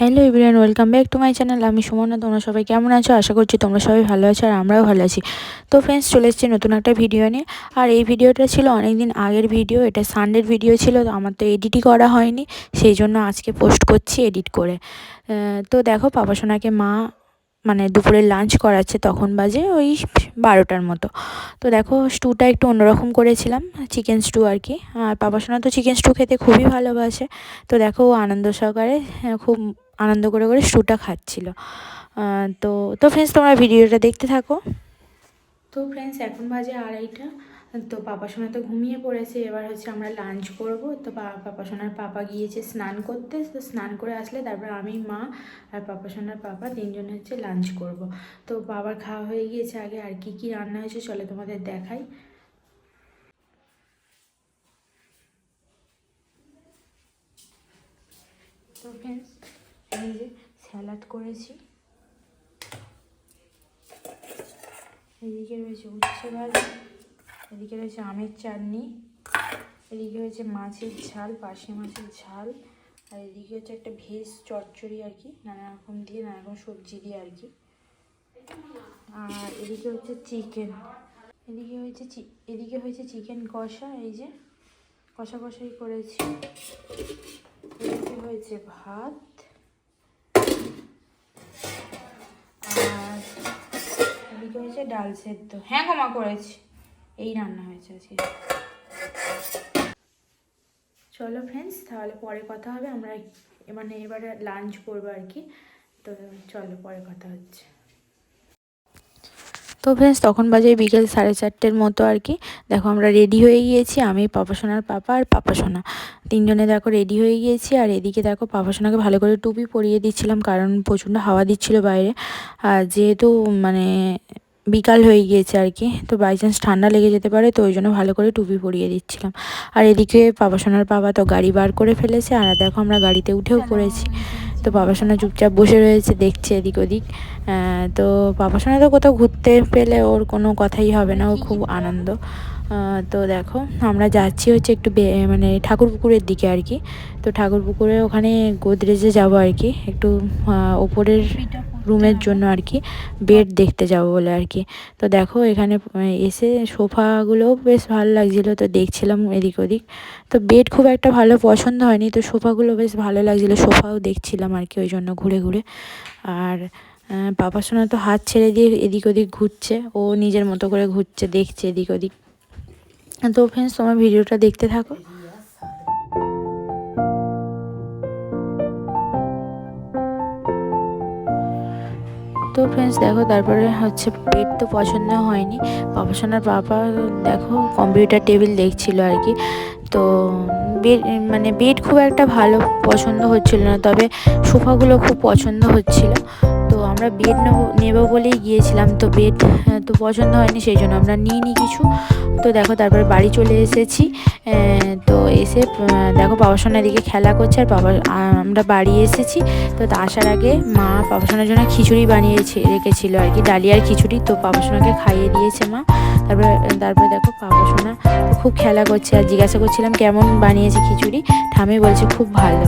Hello everyone welcome back to my channel আমি সুমনা, তোমরা সবাই কেমন আছো? আশা করছি তোমরা সবাই ভালো আছো আর আমরাও ভালো আছি। তো ফ্রেন্ডস চলে এসেছি নতুন একটা ভিডিও নিয়ে। আর এই ভিডিওটা ছিল অনেক দিন আগের ভিডিও এটা সানডের ভিডিও ছিল, তো আমার তো এডিটই করা হয়নি, সেই জন্য আজকে পোস্ট করছি এডিট করে। তো দেখো, পাপা সোনাকে মা মানে দুপুরে লাঞ্চ করাচ্ছে, তখন বাজে ওই বারোটার মতো। তো দেখো স্টুটা একটু অন্যরকম করেছিলাম চিকেন স্টু আর কি। আর পাপা সোনা তো চিকেন স্টু খেতে খুবই ভালোবাসে। তো দেখো আনন্দ সহকারে খুব আনন্দ করে করে স্টুটা খাচ্ছিল। তো তো ফ্রেন্ডস তোমরা ভিডিওটা দেখতে থাকো। তো ফ্রেন্ডস এখন বাজে আড়াইটা। তো পাপা সোনা তো ঘুমিয়ে পড়েছে। এবার হচ্ছে আমরা লাঞ্চ করব। তো পাপা সোনার পাপা গিয়েছে স্নান করতে। তো স্নান করে আসলে তারপর আমি, মা আর পাপা সোনার পাপা তিনজন হচ্ছে লাঞ্চ করব। তো বাবার খাওয়া হয়ে গিয়েছে আগে। আর কি কি রান্না হয়েছে চলে তোমাদের দেখাই। তো ফ্রেন্ডস এই যে স্যালাড করেছি। এদিকে রয়েছে উচ্ছে ভাজি এদিকে রয়েছে আমের চাটনি, এদিকে হয়েছে মাছের ঝাল পাশে মাছের ঝাল, আর এদিকে হচ্ছে একটা ভেজ চচ্চড়ি আর কি, নানা রকম দিয়ে, নানা রকম সবজি দিয়ে আর কি। আর এদিকে হচ্ছে চিকেন, এদিকে হয়েছে এদিকে হয়েছে চিকেন কষা, এই যে কষা কষাই করেছি। এদিকে হয়েছে ভাত হয়েছে ডাল সেদ্ধ। হ্যাঁ ক্ষমা করেছি। এই রান্না হয়েছে আজকে। চলো ফ্রেন্ডস তাহলে পরে কথা হবে। আমরা মানে এবারে লাঞ্চ করব আর কি। তো চলো, পরে কথা হচ্ছে। তো ফ্রেন্ডস তখন বাজে বিকেল সাড়ে চারটের মতো আর কি। দেখো, আমরা রেডি হয়ে গিয়েছি। আমি, পাপা সোনার পাপা আর পাপা সোনা। তিনজনে দেখো রেডি হয়ে গিয়েছি। আর এদিকে দেখো, পাপা সোনাকে ভালো করে টুপি পরিয়ে দিচ্ছিলাম, কারণ প্রচণ্ড হাওয়া দিচ্ছিল বাইরে। আর যেহেতু মানে বিকাল হয়ে গিয়েছে আর কি। তো বাই চান্স ঠান্ডা লেগে যেতে পারে তো ওই জন্য ভালো করে টুপি পরিয়ে দিচ্ছিলাম। আর এদিকে সোনার বাবা তো গাড়ি বার করে ফেলেছে আর দেখো আমরা গাড়িতে উঠেও পড়েছি। তো বাবা সোনা চুপচাপ বসে রয়েছে দেখছে এদিক ওদিক। তো বাবা সোনা তো কোথাও ঘুরতে পেলে ওর কোনো কথাই হবে না ও খুব আনন্দ। তো দেখো আমরা যাচ্ছি হচ্ছে একটু মানে ঠাকুর পুকুরের দিকে আর কি। তো ঠাকুর পুকুরে ওখানে গোদরেজে যাব আর কি একটু ওপরের রুমের জন্য আর কি বেড দেখতে যাব বলে আর কি তো দেখো এখানে এসে সোফাগুলোও বেশ ভালো লাগছিল, তো দেখছিলাম এদিক ওদিক। তো বেড খুব একটা ভালো পছন্দ হয়নি, তো সোফাগুলো বেশ ভালো লাগছিল, সোফাও দেখছিলাম আর কি ওই জন্য ঘুরে ঘুরে। আর বাবার সোনা তো হাত ছেড়ে দিয়ে এদিক ওদিক ঘুরছে, ও নিজের মতো করে ঘুরছে, দেখছে এদিক ওদিক। তো ফ্রেন্ডস তোমার ভিডিওটা দেখতে থাকো। তো ফ্রেন্ডস দেখো, তারপরে হচ্ছে বেড তো পছন্দ হয়নি। বাবা সোনার দেখো কম্পিউটার টেবিল দেখছিল আর কি। তো বেড মানে বেড খুব একটা ভালো পছন্দ হচ্ছিল না, তবে সোফাগুলো খুব পছন্দ হচ্ছিল। আমরা বেড নেব নেব বলেই গিয়েছিলাম। তো বেড তো পছন্দ হয়নি, সেই জন্য আমরা নিই নি কিছু। তো দেখো, তারপর বাড়ি চলে এসেছি। তো এসে দেখো সঙ্গে এদিকে খেলা করছে আর বাবা আমরা বাড়ি এসেছি। তো আসার আগে মা পাপাসোনার জন্য খিচুড়ি বানিয়েছে, রেখেছিল আর কি ডালিয়ার খিচুড়ি। তো পাপাসোনাকে খাইয়ে দিয়েছে মা। তারপরে তারপরে দেখো পাপাসোনা খুব খেলা করছে। আর জিজ্ঞাসা করছিলাম, কেমন বানিয়েছে খিচুড়ি? ঠামি বলছে, খুব ভালো।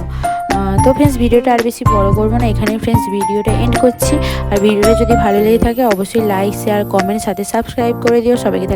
তো ফ্রেন্ডস ভিডিওটা আর বেশি বড় করব না। এখানে ফ্রেন্ডস ভিডিওটা এন্ড করছি। আর ভিডিওটা যদি ভালো লেগে থাকে, অবশ্যই লাইক শেয়ার কমেন্ট সাথে সাবস্ক্রাইব করে দিও। সবাইকে